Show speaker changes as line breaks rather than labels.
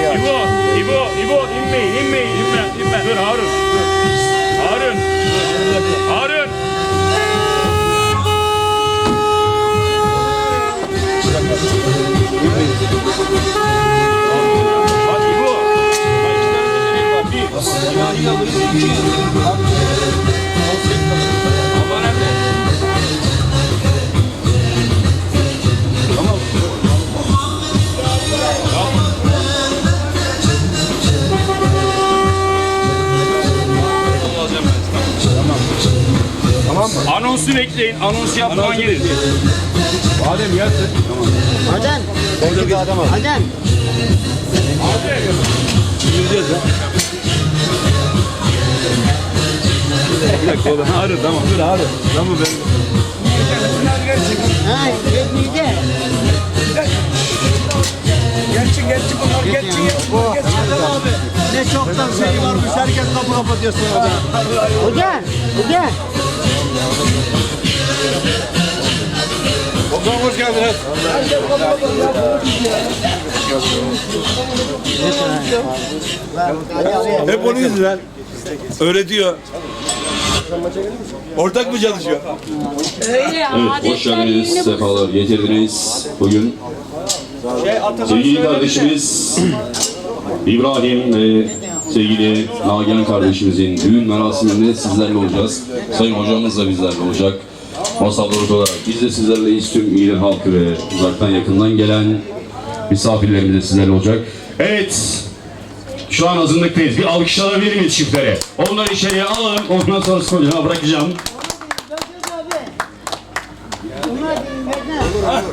İbo, İbo, İbo inmeyin, inmeyin, inme, inme. Dur Harun. Harun. Harun. Bak İbo. Bak iki tane seçenek var. Bir.
Tamam mı?
Anonsu bekleyin. Anons yapmadan gelin.
Adem gelsin.
Adem,
Bekir bir adam al.
Adem.
Gireceğiz ya. Bir dakika oğlum. Harun tamam. Dur Harun. Tamam ben.
Ha, Bekir'de.
Gerçi gerçi bunlar gerçi gerçi bunlar gerçi. abi. Ne çoktan şey varmış herkes kapı kapatıyor sonra.
Hoca, hoca.
Hocam hoş geldiniz. Hep onun yüzünden. Öğretiyor. Ortak mı çalışıyor?
Evet, hoş geldiniz, sefalar getirdiniz. Bugün sevgili kardeşimiz İbrahim ve sevgili Nagihan kardeşimizin düğün merasiminde sizlerle olacağız. Sayın hocamız da bizlerle olacak. Masalları olarak biz de sizlerleyiz tüm İğdir halkı ve uzaktan yakından gelen misafirlerimiz de sizlerle olacak. Evet, şu an hazırlıktayız. Bir alkış alabilir miyiz çiftlere? Onları içeriye alalım. Ondan sonra hocama bırakacağım.
Bunlar bilmeden.